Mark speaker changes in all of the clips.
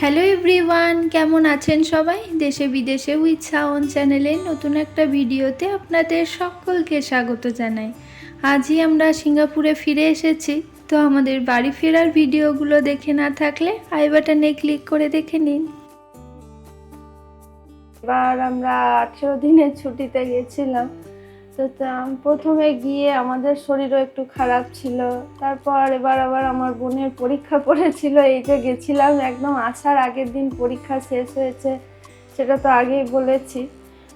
Speaker 1: Hello everyone কেমন আছেন সবাই? দেশে বিদেশে উইথ সাউন্ড চ্যানেলে নতুন একটা ভিডিওতে আপনাদের সকলকে স্বাগত জানাই। আজই আমরা সিঙ্গাপুরে ফিরে এসেছি, তো আমাদের বাড়ি ফেরার ভিডিওগুলো দেখে না থাকলে আই বাটনে ক্লিক করে দেখে নিন। এবার আমরা আঠেরো দিনের ছুটিতে গেছিলাম তা- প্রথমে গিয়ে আমাদের শরীরও একটু খারাপ ছিল। তারপর এবার আবার আমার বোনের পরীক্ষা পড়েছিল, এই যে গেছিলাম, একদম আসার আগের দিন পরীক্ষা শেষ হয়েছে, সেটা তো আগেই বলেছি।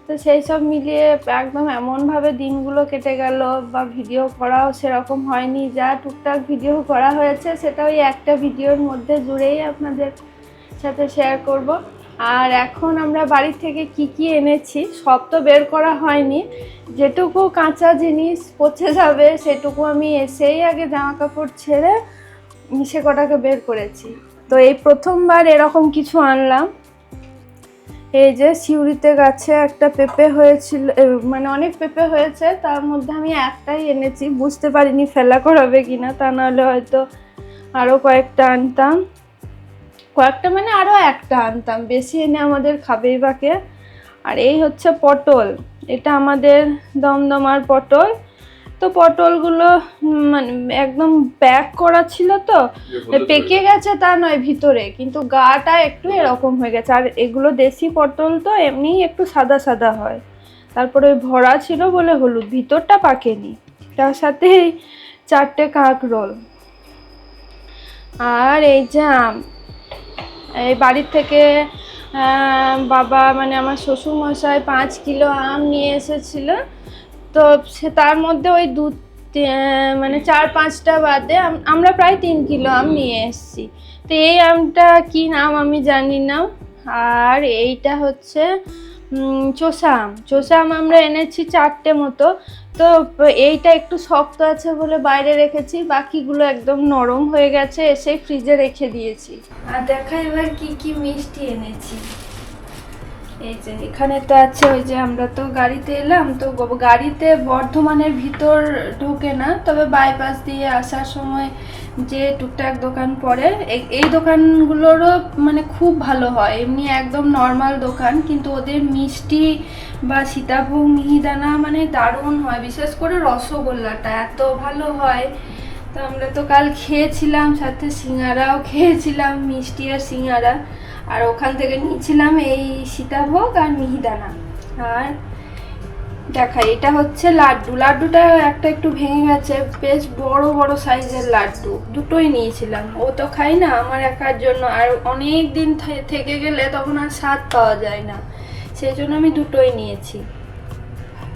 Speaker 1: তো সেই সব মিলিয়ে একদম এমনভাবে দিনগুলো কেটে গেল বা ভিডিও করাও সেরকম হয়নি। যা টুকটাক ভিডিও করা হয়েছে, সেটা ওই একটা ভিডিওর মধ্যে জুড়েই আপনাদের সাথে শেয়ার করব। আর এখন আমরা বাড়ি থেকে কি কি এনেছি, সব তো বের করা হয়নি। যেটুকু কাঁচা জিনিস পচে যাবে, সেটুকু আমি এসেই আগে জামা কাপড় ছেড়ে সে কটাকে বের করেছি। তো এই প্রথমবার এরকম কিছু আনলাম। এই যে সিউড়িতে গাছে একটা পেঁপে হয়েছিল মানে অনেক পেঁপে হয়েছে, তার মধ্যে আমি একটাই এনেছি। বুঝতে পারিনি ফেলা করাবে কিনা, তা নাহলে হয়তো আরও কয়েকটা আনতাম। কয়েকটা মানে আরও একটা আনতাম বেশি এনে আমাদের খাবেই বাকে। আর এই হচ্ছে পটল এটা আমাদের দমদমার পটল। তো পটলগুলো মানে একদম প্যাক করা ছিল তো পেকে গেছে। তা নয় ভিতরে কিন্তু গাটা একটু এরকম হয়ে গেছে। আর এগুলো দেশি পটল তো এমনিই একটু সাদা সাদা হয়। তারপরে ওই ভরা ছিল বলে হলুদ ভিতরটা পাকেনি। তার সাথে এই চারটে কাঁক রোল আর এই যে আম এই বাড়ির থেকে বাবা মানে আমার শ্বশুরমশাই পাঁচ কিলো আম নিয়ে এসেছিল। তো সে তার মধ্যে ওই দু মানে চার পাঁচটা বাদে আমরা প্রায় তিন কিলো আম নিয়ে এসেছি। তো এই আমটা কি নাম আমি জানি না। আর এইটা হচ্ছে চোষা আম চোষা আম আমরা এনেছি চারটে মতো। তো এইটা একটু শক্ত আছে বলে বাইরে রেখেছি, বাকিগুলো একদম নরম হয়ে গেছে এসে ফ্রিজে রেখে দিয়েছি। আর দেখা এবার কি কি মিষ্টি এনেছি। এই যে এখানে তো আছে ওই যে আমরা তো গাড়িতে এলাম, তো গাড়িতে বর্ধমানের ভিতর ঢোকে না, তবে বাইপাস দিয়ে আসার সময় যে টুকটাক দোকান পড়ে এই- দোকানগুলোরও মানে খুব ভালো হয়। এমনি একদম নর্মাল দোকান, কিন্তু ওদের মিষ্টি বা সীতাভোগ, মিহিদানা মানে দারুণ হয়। বিশেষ করে রসগোল্লাটা এত ভালো হয়। তো আমরা তো কাল খেয়েছিলাম, সাথে সিঙ্গারাও খেয়েছিলাম, মিষ্টি আর সিঙ্গারা। আর ওখান থেকে নিয়েছিলাম এই সীতাভোগ আর মিহিদানা। আর দেখা এটা হচ্ছে লাড্ডু। লাড্ডুটা একটা একটু ভেঙে গেছে, বেশ বড় বড় সাইজের লাড্ডু। দুটোই নিয়েছিলাম। ও তো খাই না আমার একার জন্য। আর অনেক দিন থেকে গেলে তখন আর স্বাদ পাওয়া যায় না। সেই জন্য আমি দুটোই নিয়েছি।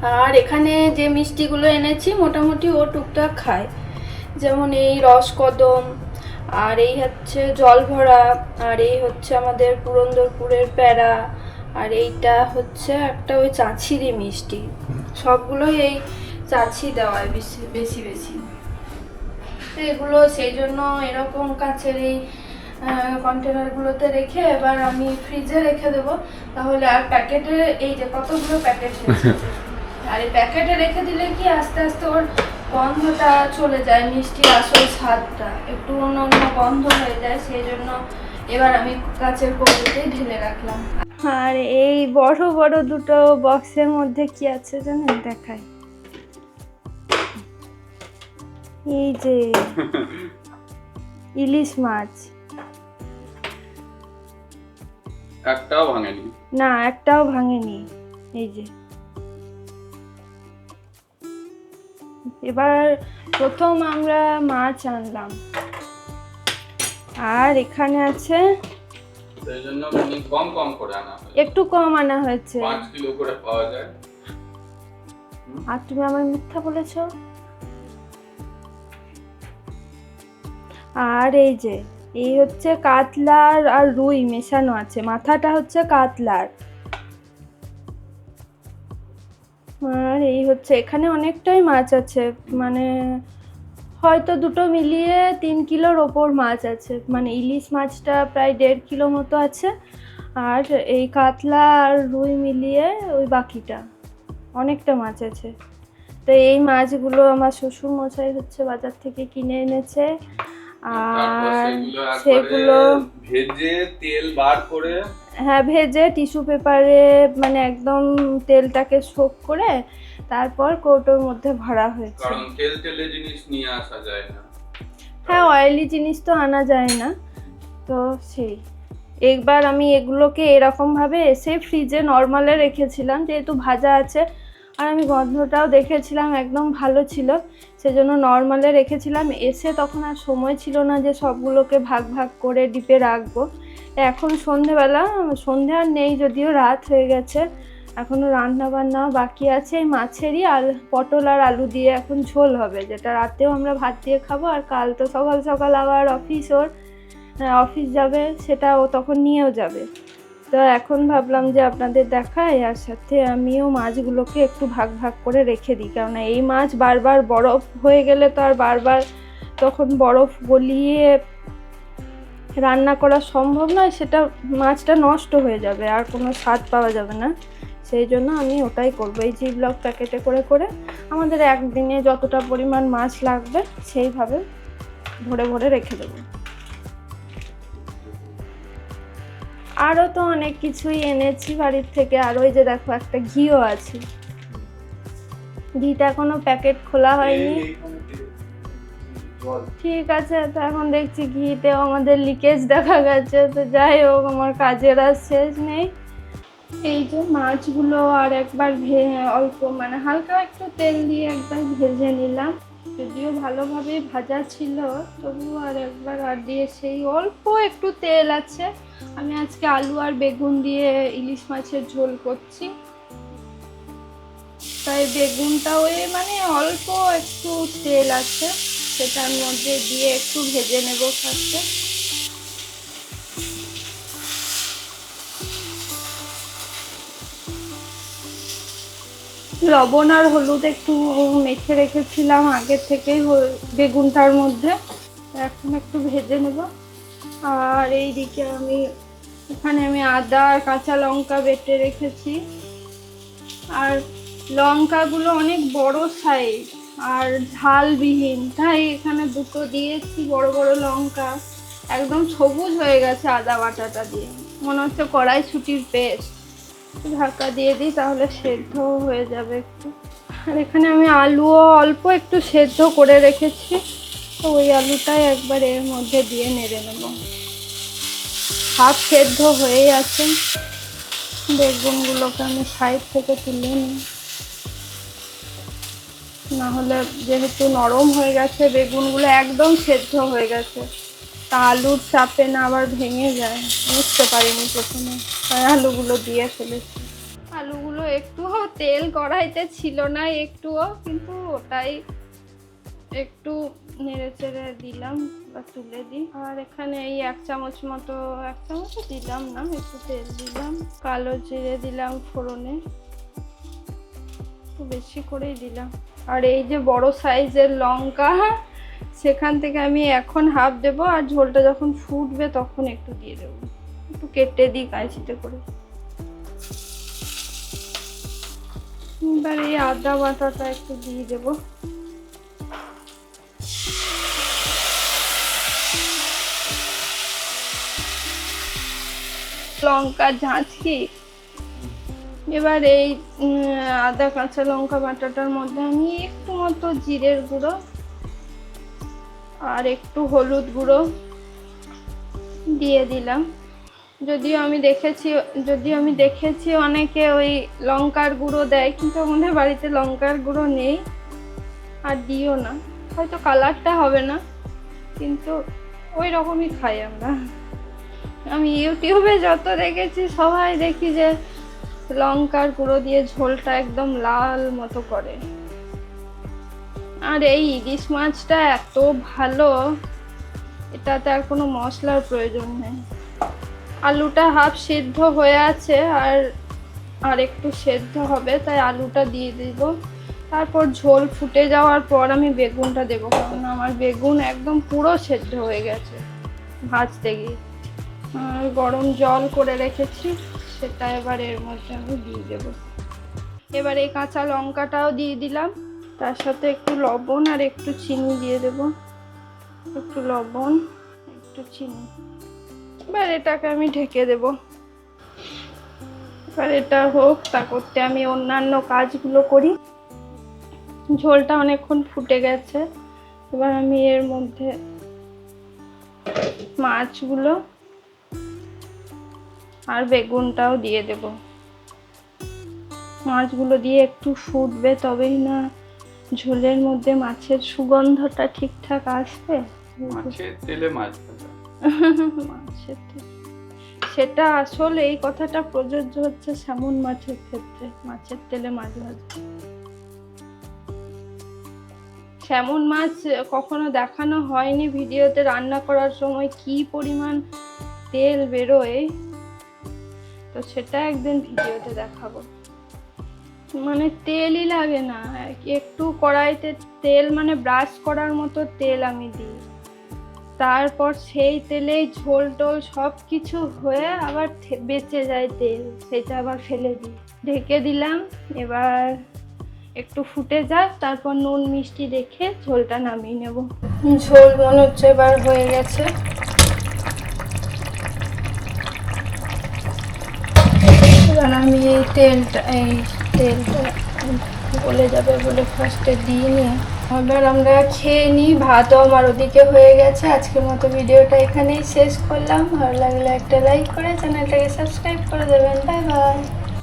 Speaker 1: আর এখানে যে মিষ্টিগুলো এনেছি, মোটামুটি ও টুকটাক খায়। যেমন এই রসকদম আর এই হচ্ছে জল ভরা আর এই হচ্ছে আমাদের পুরন্দরপুরের প্যারা আর এইটা হচ্ছে একটা ওই চাছিরি মিষ্টি। সবগুলোই এই চাছি দেওয়ায় বেশি বেশি বেশি। এগুলো সেই জন্য এরকম কাছের এই কন্টেনারগুলোতে রেখে এবার আমি ফ্রিজে রেখে দেবো। তাহলে আর প্যাকেটে এই যে কতগুলো প্যাকেট আর এই প্যাকেটে রেখে দিলে কি আস্তে আস্তে ওর গন্ধটা চলে যায় মিষ্টির আসল স্বাদটা। একটু অন্য অন্য গন্ধ হয়ে যায় সেই জন্য এবার আমি কাচের কৌটোতে ঢেলে রাখলাম। আর এই বড় বড় দুটো বক্সের মধ্যে কি আছে জানেন? দেখাই। এই যে ইলিশ মাছ।
Speaker 2: একটাও ভাঙেনি।
Speaker 1: না একটাও ভাঙেনি। এই যে। এবার প্রথম আমরা মাছ আনলাম। আর এখানে আছে
Speaker 2: মানে কম কম করে আনা
Speaker 1: একটু কম আনা হয়েছে।
Speaker 2: পাঁচ কিলো করে পাওয়া যায়।
Speaker 1: আর তুমি আমার মিথ্যা বলেছ? আর এই যে এই হচ্ছে কাতলার আর রুই মেশানো আছে। মাথাটা হচ্ছে কাতলার। আর এই হচ্ছে এখানে অনেকটাই মাছ আছে মানে হয়তো দুটো মিলিয়ে তিন কিলোর ওপর মাছ আছে মানে ইলিশ মাছটা প্রায় দেড় কিলো মতো আছে আর এই কাতলা আর রুই মিলিয়ে ওই বাকিটা অনেকটা মাছ আছে। তো এই মাছগুলো আমার শ্বশুর মশাই হচ্ছে বাজার থেকে কিনে এনেছে আর
Speaker 2: সেগুলো
Speaker 1: সেগুলো
Speaker 2: ভেজে তেল বার করে
Speaker 1: হ্যাঁ ভেজে টিস্যু পেপারে মানে একদম তেলটাকে শোক করে তারপর কৌটোর মধ্যে ভরা হয়েছে।
Speaker 2: কারণ তেল তেলে জিনিস নিয়ে আসা যায় না।
Speaker 1: হ্যাঁ অয়েলি জিনিস তো আনা যায় না। তো সেই। একবার আমি এগুলোকে এরকমভাবে এসে ফ্রিজে নর্মালে রেখেছিলাম যেহেতু ভাজা আছে আর আমি গন্ধটাও দেখেছিলাম, একদম ভালো ছিল। সেজন্য নর্মালে রেখেছিলাম। এসে তখন আর সময় ছিল না যে সবগুলোকে ভাগ ভাগ করে ডিপে রাখব। এখন সন্ধেবেলা, সন্ধে আর নেই যদিও, রাত হয়ে গেছে। এখনও রান্না বান্না বাকি আছে। এই মাছেরই আর পটল আর আলু দিয়ে এখন ঝোল হবে, যেটা রাতেও আমরা ভাত দিয়ে খাব, আর কাল তো সকাল সকাল আবার অফিস ওর অফিস যাবে, সেটা ও তখন নিয়েও যাবে। তো এখন ভাবলাম যে আপনাদের দেখাই, আর সাথে আমিও মাছগুলোকে একটু ভাগ ভাগ করে রেখে দিই। কেননা এই মাছ বারবার বরফ হয়ে গেলে তো আর বারবার তখন বরফ গলিয়ে রান্না করা সম্ভব নয়, সেটা মাছটা নষ্ট হয়ে যাবে, আর কোনো স্বাদ পাওয়া যাবে না। সেই জন্য আমি ওটাই করব। এই জিবলক প্যাকেটে করে করে আমাদের একদিনে যতটা পরিমাণ মাছ লাগবে, সেইভাবে ভরে ভরে রেখে দেবো। আরও তো অনেক কিছুই এনেছি বাড়ির থেকে। আর ওই যে দেখো একটা ঘিও আছে। ঘিটা এখনও প্যাকেট খোলা হয়নি। ঠিক আছে তো এখন দেখছি ঘিতেও আমাদের লিকেজ দেখা গেছে। তো যাই হোক আমার কাজের আর শেষ নেই। এই যে মাছগুলো আর একবার ভে অল্প মানে হালকা একটু তেল দিয়ে একবার ভেজে নিলাম। যদিও ভালোভাবে ভাজা ছিল তবু আর একবার আর দিয়ে সেই অল্প একটু তেল আছে। আমি আজকে আলু আর বেগুন দিয়ে ইলিশ মাছের ঝোল করছি। তাই বেগুনটা ওই মানে অল্প একটু তেল আছে, সেটার মধ্যে দিয়ে একটু ভেজে নেব ফার্স্টে। লবণ আর হলুদ একটু মেখে রেখেছিলাম আগে থেকেই বেগুনটার মধ্যে। এখন একটু ভেজে নেব। আর এইদিকে আমি এখানে আমি আদা আর কাঁচা লঙ্কা বেটে রেখেছি। আর লঙ্কাগুলো অনেক বড় সাইজ আর ঝালবিহীন। তাই এখানে দুটো দিয়েছি বড় বড় লঙ্কা। একদম সবুজ হয়ে গেছে আদা বাটাটা দিয়ে। মনে হচ্ছে কড়াই কড়াইশুটির পেস্ট ঢাকা দিয়ে দিই, তাহলে সেদ্ধ হয়ে যাবে একটু। আর এখানে আমি আলুও অল্প একটু সেদ্ধ করে রেখেছি। তো ওই আলুটাই একবার এর মধ্যে দিয়ে নেড়ে নেব। হাফ সেদ্ধ হয়েই আছে। বেগুনগুলোকে আমি সাইড থেকে তুলে নিই। না হলে যেহেতু নরম হয়ে গেছে, বেগুনগুলো একদম সেদ্ধ হয়ে গেছে। তা আলুর চাপে না আবার ভেঙে যায়। বুঝতে পারিনি প্রথমে। আলুগুলো দিয়ে ফেলেছি। আলুগুলো একটুও তেল কড়াইতে ছিল না, একটুও, কিন্তু ওটাই একটু নেড়ে চেড়ে দিলাম বা তুলে দিই। আর এখানে এই এক চামচ মতো, এক চামচ দিলাম না, একটু তেল দিলাম। কালো জিরে দিলাম ফোড়নে। একটু বেশি করেই দিলাম। আর এই যে বড় সাইজের লঙ্কা সেখান থেকে আমি এখন হাফ দেবো আর ঝোলটা যখন ফুটবে তখন একটু দিয়ে দেবো। একটু কেটে দিই কাঁচিতে করে। এবার এই আদা বাটাটা একটু দিয়ে দেবো। লঙ্কা ঝাঁঝকি এবার এই আদা কাঁচা লঙ্কা বাটাটার মধ্যে আমি একটু মতো জিরের গুঁড়ো আর একটু হলুদ গুঁড়ো দিয়ে দিলাম। যদিও আমি দেখেছি, যদিও আমি দেখেছি অনেকে ওই লঙ্কার গুঁড়ো দেয়, কিন্তু আমাদের বাড়িতে লঙ্কার গুঁড়ো নেই আর দিও না। হয়তো কালারটা হবে না, কিন্তু ওই রকমই খাই আমরা। আমি ইউটিউবে যত দেখেছি, সবাই দেখি যে লঙ্কার গুঁড়ো দিয়ে ঝোলটা একদম লাল মতো করে। আর এই ইলিশ মাছটা এত ভালো, এটাতে আর কোনো মশলার প্রয়োজন নেই। আলুটা হাফ সিদ্ধ হয়ে আছে আর আর একটু সেদ্ধ হবে, তাই আলুটা দিয়ে দিব। তারপর ঝোল ফুটে যাওয়ার পর আমি বেগুনটা দেবো, কারণ আমার বেগুন একদম পুরো সেদ্ধ হয়ে গেছে ভাজতে গিয়ে। গরম জল করে রেখেছি, সেটা এবার এর মধ্যে আমি দিয়ে দেবো। এবার এই কাঁচা লঙ্কাটাও দিয়ে দিলাম। তার সাথে একটু লবণ আর একটু চিনি দিয়ে দেবো। একটু লবণ, একটু চিনি। এবার এটাকে আমি ঢেকে দেব। এবার এটা হোক, তা করতে আমি অন্যান্য কাজগুলো করি। ঝোলটা অনেকক্ষণ ফুটে গেছে। এবার আমি এর মধ্যে মাছগুলো আর বেগুনটাও দিয়ে দেব। মাছগুলো দিয়ে একটু ফুটবে তবেই না ঝোলের মধ্যে মাছের সুগন্ধটা ঠিকঠাক আসবে?
Speaker 2: মাছের তেলে মাছ
Speaker 1: মাছের সেটা আসলে এই কথাটা প্রযোজ্য হচ্ছে স্যামন মাছের ক্ষেত্রে মাছের তেলে মাছ ভাজা। স্যামন মাছ কখনো দেখানো হয়নি ভিডিওতে রান্না করার সময় কি পরিমাণ তেল বেরোয়? তো সেটা একদিন ভিডিওতে দেখাবো। মানে তেলই লাগে না। একটু কড়াইতে তেল মানে ব্রাশ করার মতো তেল আমি দিই। তারপর সেই তেলেই ঝোল টোল সব কিছু হয়ে আবার বেঁচে যায় তেল। সেটা আবার ফেলে দিই। ঢেকে দিলাম, এবার একটু ফুটে যাক, তারপর নুন, মিষ্টি দেখে ঝোলটা নামিয়ে নেব। ঝোল মনে হচ্ছে এবার হয়ে গেছে। এবার আমি এই তেলটা, এই তেলটা গলে যাবে বলে ফার্স্টে দিইনি। এবার আমরা খেয়ে নিই, ভাতও আমার ওদিকে হয়ে গেছে। আজকের মতো ভিডিওটা এখানেই শেষ করলাম। ভালো লাগলে একটা লাইক করে চ্যানেলটাকে সাবস্ক্রাইব করে দেবেন। Bye bye